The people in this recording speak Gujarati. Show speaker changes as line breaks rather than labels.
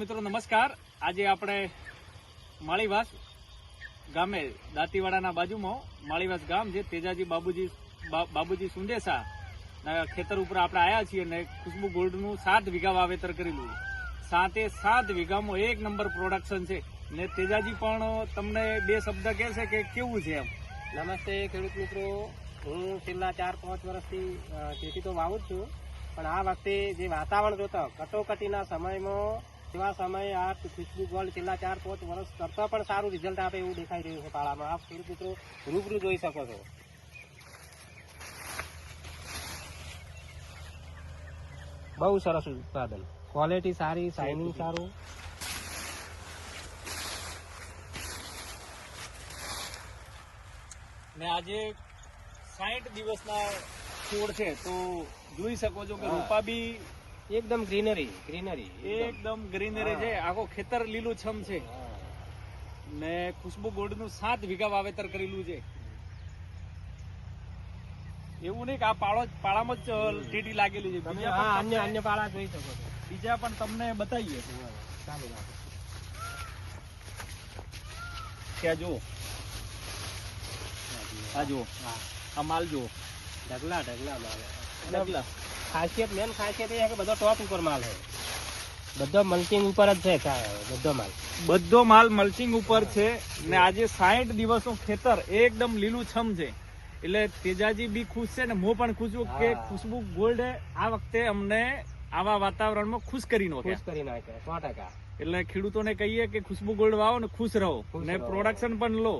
મિત્રો, નમસ્કાર. આજે આપણે માળીવાસ ગામે, દાંતીવાડાના બાજુમાં, માળીવાસ ગામ છે, તેજાજી બાબુજી બાબુજી સુંદેસા ખેતર ઉપર આપણે આવ્યા છીએ અને ખુશ્બુ ગોલ્ડનું સાત વીઘા વાવેતર કરેલું. સાતે સાત વીઘામાં એક નંબર પ્રોડક્શન છે. ને તેજાજી પણ તમને બે શબ્દ કહેશે કે કેવું છે એમ?
નમસ્તે ખેડૂત મિત્રો. હું છેલ્લા ચાર પાંચ વર્ષથી ખેતી તો વાવું છું. પણ આ વખતે જે વાતાવરણ જોતા, કટોકટીના સમયમાં એવા સમયે આ ખુશ્બુ ગોલ્ડ છેલ્લા ચાર પાંચ વર્ષ કરતાં પણ સારું રિઝલ્ટ આપે એવું દેખાઈ રહ્યું છે પાળામાં. આપ ખેડૂત મિત્રો રૂબરૂ જોઈ શકો છો. બહુ સરસ ઉત્પાદન. ક્વોલિટી સારી શાઇનિંગ સારું.
ને આજે સાઠ દિવસના છોડ છે તો જોઈ શકો છો કે. રૂપા બી
એકદમ ગ્રીનરી ગ્રીનરી
એકદમ. ગ્રીનરી છે. આખો ખેતર લીલું છમ છે ને ખુશ્બુ ગોલ્ડનું સાત વીઘા વાવેતર કરેલું છે. એવું નહીં કે આ પાળો પાળામાં જ ટીટી લાગેલી છે. બીજા પણ
અન્ય
તમને-
અન્ય પાળા જોઈ શકો છો.
બીજા પણ તમને બતાવીએ.
ચાલુ
ત્યાં જુઓ. આ જુઓ. આ માલ જુઓ.
ઢગલા ઢગલા માલ
ઢગલા.
ખાસિયત મેન ખાસિયત એ કે બધો ટોપ ઉપર માલ છે બધો મલ્ચિંગ ઉપર જ છે બધો માલ.
બધો માલ મલ્ચિંગ ઉપર છે ને આજે સાઠ દિવસનું ખેતર એકદમ લીલુંછમ છે. એટલે તેજાજી બી ખુશ છે ને હું પણ ખુશ છું કે ખુશબુ ગોલ્ડ આ વખતે અમને આવા વાતાવરણમાં ખુશ કરી
ખુશ કરી નાખે સો ટકા.
એટલે ખેડૂતોને કહીએ કે ખુશ્બુ ગોલ્ડ વાવો ને ખુશ રહો. ને પ્રોડક્શન પણ લો.